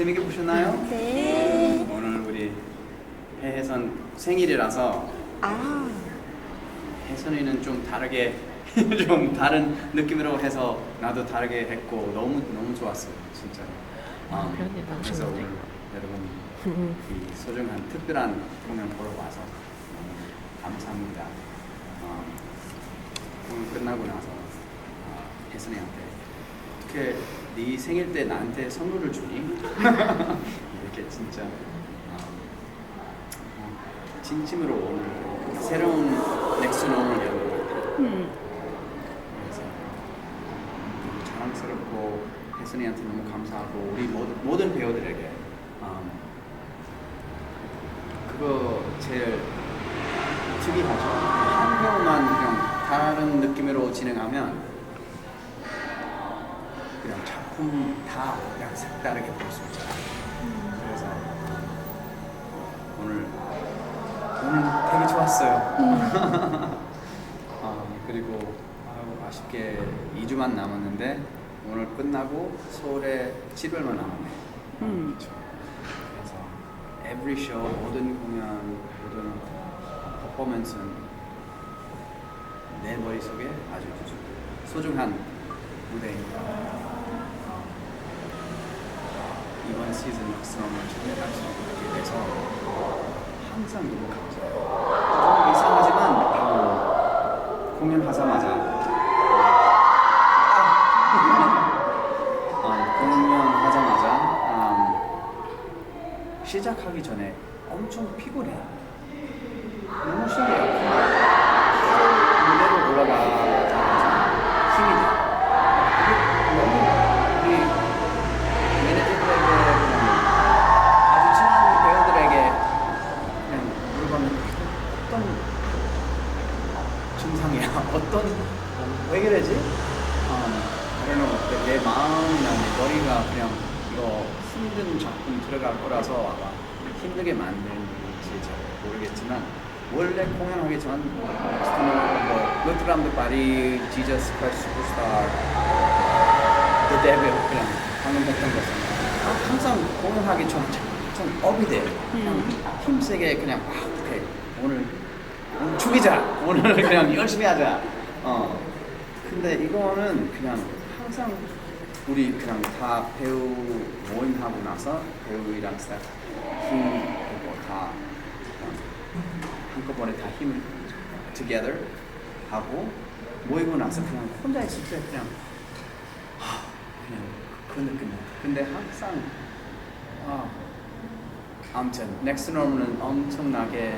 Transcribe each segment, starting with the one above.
재밌게 보셨나요? 네. 오늘 우리 해혜선 생일이라서 아, 혜선이는 좀 다르게 좀 다른 느낌으로 해서 나도 다르게 했고 너무 너무 좋았어요 진짜. 어, 표현이 너무 그래서. 오늘 여러분 이 소중한 특별한 공연 보러 와서 너무 감사합니다. 어, 공연 끝나고 나서 어, 혜선이한테 어떻게 네 생일 때 나한테 선물을 주니? 이렇게 진짜 어, 어, 진심으로 오늘 새로운 넥슨 오늘 여러분 음. 그래서 자랑스럽고 혜선이한테 너무 감사하고 우리 모든, 모든 배우들에게 음, 그거 제일 특이하죠. 한 배우만 그냥 다른 느낌으로 진행하면 그냥 작품 다 그냥 색다르게 볼 수 있잖아요. 그래서 오늘 오늘 되게 좋았어요. 어, 그리고 아유, 아쉽게 2주만 남았는데 오늘 끝나고 서울에 7월만 남았네. 음. 그래서 every show 모든 공연 모든 퍼포먼스는 내 머릿속에 아주 소중한 무대입니다. 이번 시즌 엑스트럼을 참여할 수 있게 돼서 항상 너무 감사해요. 좀 이상하지만 어, 공연하자마자 어, 공연하자마자 음, 시작하기 전에 엄청 피곤해. 너무 신기해요. 어떤 증상이야? 어떤 왜 그러지? 음, I don't. 내, 내 마음이나 내 머리가 그냥 이거 힘든 작품 들어갈 거라서 아마 힘들게 만드는지 잘 모르겠지만 원래 공연하기 전 스토너 뭐 루트람드 바리 지저스 크라이스트 슈퍼스타 The Devil 그냥 방금 했던 것은 항상 공연하기 전좀 업이 돼. 그냥 힘세게 그냥 아, 오케이 오늘 오늘 죽이자. 오늘 그냥 열심히 하자. 어. 근데 이거는 그냥 항상 우리 그냥 다 배우 모임하고 나서 배우이랑 스타프 힘고 다 그냥 한꺼번에 다 힘을 together 하고 모이고 나서 그냥 혼자 있을 때 그냥 하, 그냥 그 느낌이야. 근데 항상 아 아무튼 넥슨 홈은 엄청나게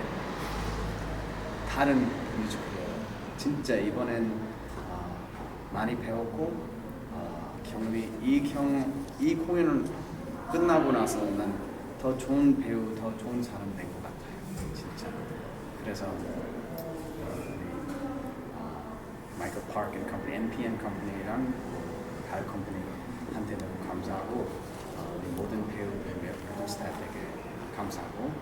다른 뮤지컬이에요. 진짜 이번엔 아, 많이 배웠고 아, 경비 이경이 공연을 끝나고 나서 난 더 좋은 배우, 더 좋은 사람 된 것 같아요. 진짜. 그래서 우리 아, 마이클 파크 앤 컴퍼니, MPN 컴퍼니랑 달 컴퍼니한테 너무 감사하고 어, 우리 모든 배우들, 모든 스태프에게 감사하고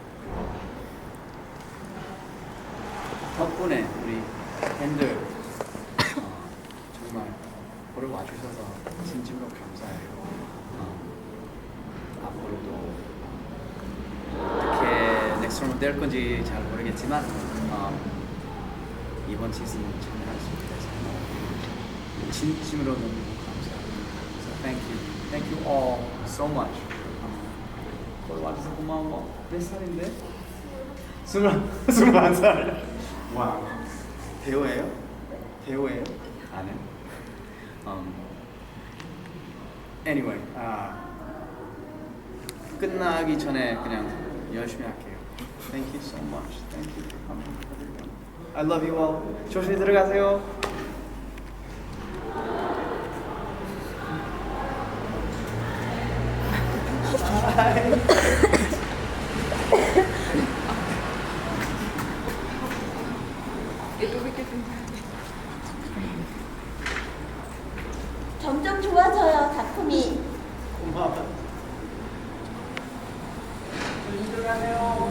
그리고 덕분에 우리 팬들 어, 정말 보러 와주셔서 진심으로 감사해요. 어, 앞으로도 어떻게 넥스트로 될 건지 잘 모르겠지만 어, 이번 시즌 참여할 수 있게 돼서 진심으로 너무 감사합니다. So thank you, thank you all so much. 어, 보러 와줘서 고마워. 몇 살인데? 스물 스물한 살. 와. 배우예요? 배우예요? 아는. Um, anyway, 아 끝나기 전에 그냥 열심히 할게요. Thank you so much. Thank you. I love you all. 조심히 들어가세요. 점점 좋아져요, 작품이. 고마워. 조심히 들어가세요.